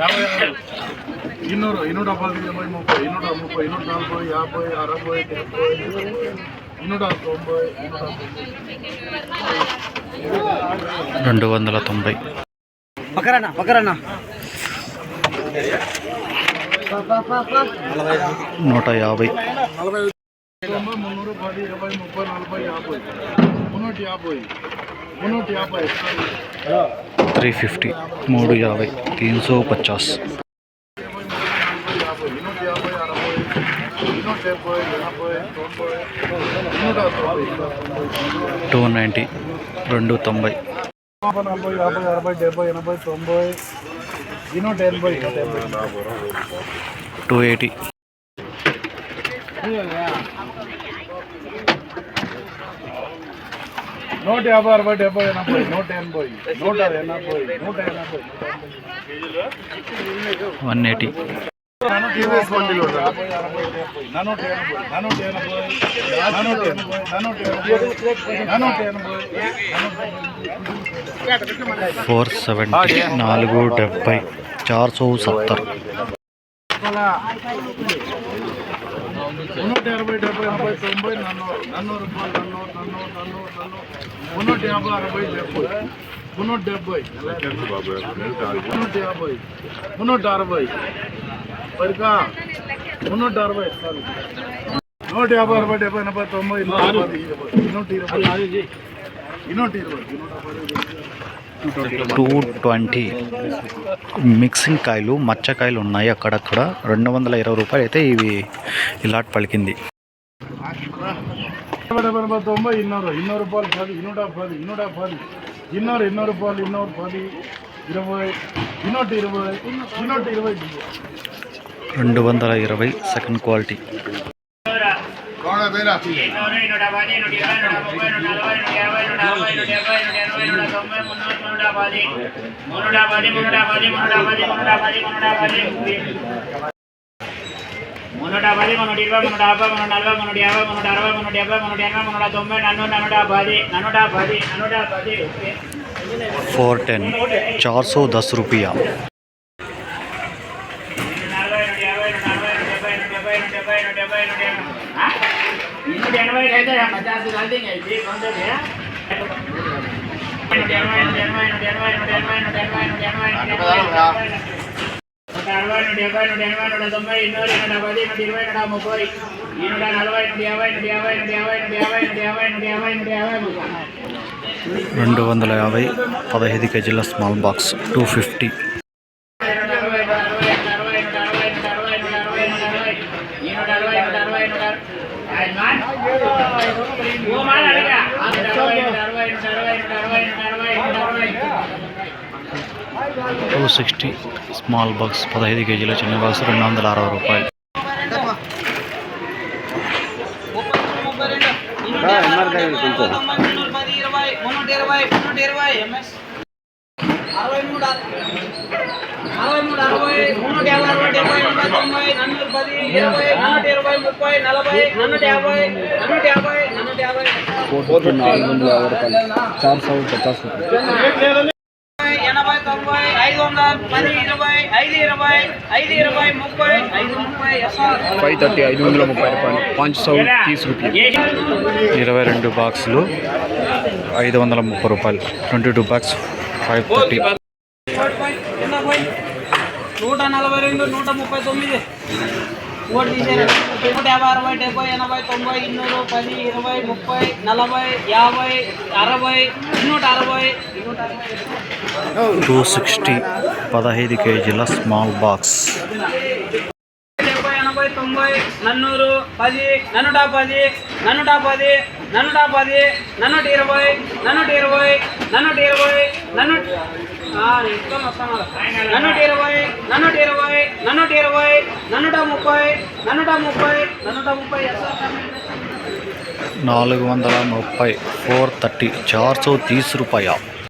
యాభై ఆరు. ఇన్నూరు ఇన్నూట పది ఇరవై ముప్పై ఇన్నూట ముప్పై ఇన్నూట నలభై యాభై అరవై డెబ్బై తొంభై రెండు వందల తొంభై. పక్కరన్నా పక్కరన్నా నూట యాభై. తొంభై మున్నూరు పది ఇరవై ముప్పై నలభై యాభై. మున్నూట యాభై. మున్నూట యాభై. త్రీ ఫిఫ్టీ మూడు యాభై తీన్ సో పచాస్ టూ నైంటీ రెండు తొంభై అరవై డెబ్బై ఎనభై తొంభై. Two eighty. నూట యాభై అరవై డెబ్బై ఎనభై నూట ఎనభై నూట ఎనభై నూట ఎనభై వన్ ఎయిటీ ఎనభై ఫోర్ సెవెంటీ నాలుగు డెబ్బై చార్ సో సత్తర్ మున్నూట ఎనభై డెబ్బై ఎనభై తొంభై నన్నూరు నన్నూరు రూపాయలు నన్నూరు నన్నూరు నన్నూరు నన్నూరు మున్నూట యాభై అరవై డెబ్బై మున్నూట డెబ్బై మున్నూట యాభై మున్నూట అరవై పరికా మున్నూట అరవై సారీ నూట యాభై అరవై డెబ్బై ఎనభై తొంభై నూట ఇరవై నూట ఇరవై నూట ఇరవై టూ ట్వంటీ. మిక్సింగ్ కాయలు మచ్చకాయలు ఉన్నాయి అక్కడక్కడ. రెండు వందల ఇరవై రూపాయలు అయితే ఇవి ఇలాట్ పలికింది. ఇరవై ఇరవై ఇరవై రెండు వందల ఇరవై సెకండ్ క్వాలిటీ. మున్నూట పది మున్నూట ఇరవై మున్నూట యాభై మున్నూట నలభై మున్నూట యాభై మున్నూట అరవై మున్నూట డెబ్బై మున్నూట ఎనభై మున్నూట తొంభై నన్నూట నన్నూట పది నన్నూట పది నన్నూట పది ఫోర్ టెన్ చార్ సో దస్ రూపియా నలభై నూట యాభై నూట అరవై నూట డెబ్బై నూట డెబ్బై నూట డెబ్బై నూట డెబ్బై నూట ఎనభై ఆ? నూట ఎనభై అయితే పచాస్ కలిసి అయితే కొంచెం ఎనభై నుండి ఎనభై నుండి ఎనభై నూట ఎనభై నూట ఎనభై నూట ఎనభై నూట అరవై నూట డెబ్బై ఎనభై తొంభై ఇన్నూరు నూట పది నుండి ఇరవై నుండి ముప్పై ఈ నుండి నలభై నుండి యాభై నుండి యాభై నుండి యాభై నుండి యాభై నుండి యాభై నుండి యాభై నుండి యాభై రెండు వందల యాభై పదహైదు కేజీల small box two fifty two sixty small box పదహైదు కేజీల చిన్న బాక్స్ రెండు వందల అరవై రూపాయలు అరవై మూడు అరవై మూడు అరవై ఇరవై నలభై యాభై నన్నట యాభై నన్నట ఫైవ్ థర్టీ ఐదు వందల ముప్పై రూపాయలు పాంచ్ సౌ తీస్ ఇరవై రెండు బాక్సులు ఐదు వందల ముప్పై రూపాయలు twenty two box five thirty. నూట నలభై రెండు నూట ముప్పై తొమ్మిది. ఓటు తీసేయాలి నూట యాభై అరవై డెబ్బై ఎనభై తొంభై ఇన్నూరు పది ఇరవై ముప్పై నలభై యాభై అరవై నూట అరవై టూ సిక్స్టీ పదహైదు కేజీల స్మాల్ బాక్స్. డెబ్బై ఎనభై తొంభై నన్నూరు పది నన్నుట పది నన్నుట పది నన్నుట పది నన్నుట ఇరవై నన్నుట ఇరవై నన్నుట ఇరవై నన్ను నన్నూట ఇరవై నన్నూట ఇరవై నన్నూట ఇరవై నన్నూట ముప్పై నన్నూట ముప్పై నన్నూట ముప్పై నాలుగు వందల ముప్పై ఫోర్ థర్టీ చార్ సో తీస్ రూపాయ?